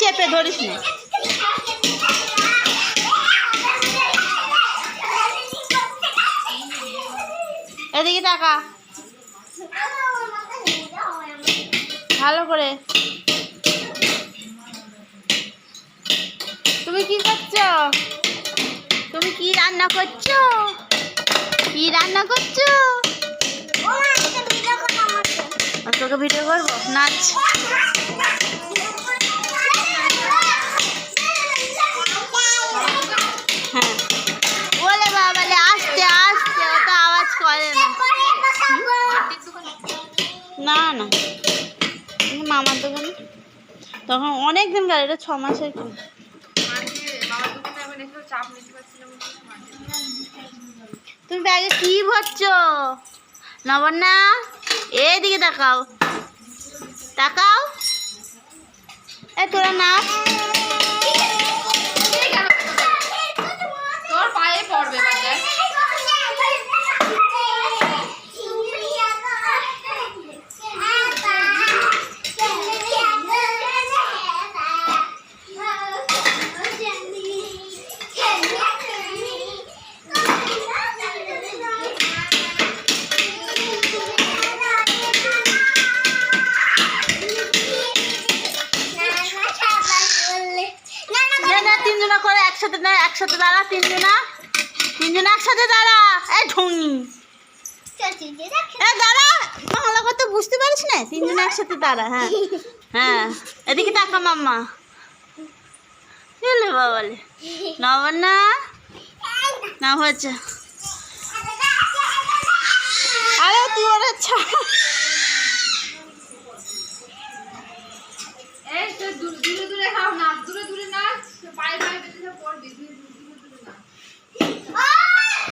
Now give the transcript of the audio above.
চেপে ধরিস না। এদিকে টাকা ভালো করে। তুমি কি করছ? তুমি কি রান্না করছ? কি রান্না করছ? তোকে ভিডিও করব? নাচ। না না। না মামার দোকানে তখন অনেক দিন গেল, এটা ছ মাসের কি তুমি ব্যাগে কি ভরছো? নবন্যা এদিকে তাকাও। তাকাও। এ তোরা নাচ না না তিনজনা করে একসাথে দাঁড়া একসাথে দাঁড়া, তিনজনা। তিনজনা একসাথে দাঁড়া। এ ঢঙ্গি এ দাঁড়া বুঝতে পারিস না? একসাথে হ্যাঁ। হ্যাঁ এদিকে মাম্মা। না আরে, তুই পায়ে পায়ে পেতে পর বিজনেস